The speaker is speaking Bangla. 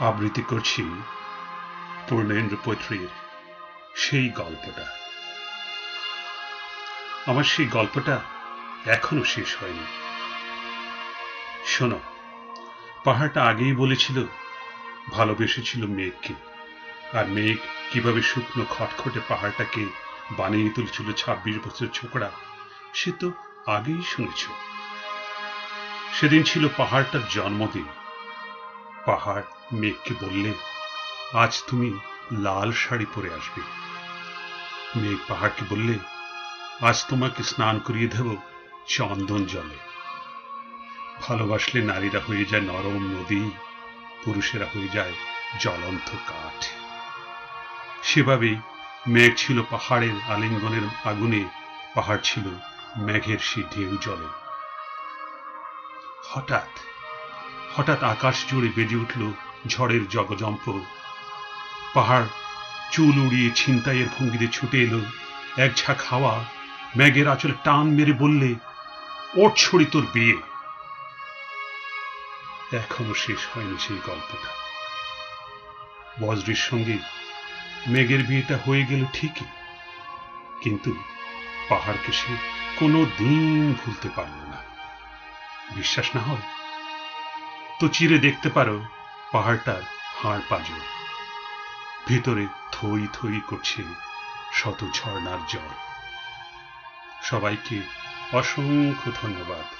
আবৃত্তি করছি পূর্ণেন্দ্র পৈত্রীর সেই গল্পটা। আমার সেই গল্পটা এখনও শেষ হয়নি। শোনো, পাহাড়টা আগেই বলেছিল, ভালোবেসেছিল মেঘকে। আর মেঘ কীভাবে শুকনো খটখটে পাহাড়টাকে বানিয়ে তুলেছিল ছাব্বিশ বছর ছোকরা, সে তো আগেই শুনেছ। সেদিন ছিল পাহাড়টার জন্মদিন। পাহাড়, মেঘকে বললে, আজ তুমি লাল শাড়ি পরে আসবে। মেঘ পাহাড়কে বললে, আজ তোমাকে স্নান করিয়ে দেব চন্দন জলে। ভালোবাসলে নারীরা হয়ে যায় নরম নদী, পুরুষেরা হয়ে যায় জ্বলন্ত কাঠ। সেভাবেই মেঘ ছিল পাহাড়ের আলিঙ্গনের আগুনে, পাহাড় ছিল মেঘের সেই ঢেউ জলে। হঠাৎ হঠাৎ আকাশ জুড়ে বেজে উঠল ঝড়ের জগজম্প। পাহাড়, চুল উড়িয়ে ছিনতাইয়ের ভঙ্গিতে ছুটে এলো। এক ঝাঁক হাওয়া মেঘের আঁচলে টান মেরে বললে ওর ছড়ি তোর বিয়ে। এখনও শেষ হয়নি সেই গল্পটা। বজ্রের সঙ্গে মেঘের বিয়েটা হয়ে গেল ঠিকই, কিন্তু পাহাড়কে সে কোনো দিন ভুলতে পারল না। বিশ্বাস না হয় চিরে দেখতে পারো, পাহাড়টার হাড় পাজর। ভেতরে থই থই করছে শত ঝর্ণার জল সবাইকে অসংখ্য ধন্যবাদ।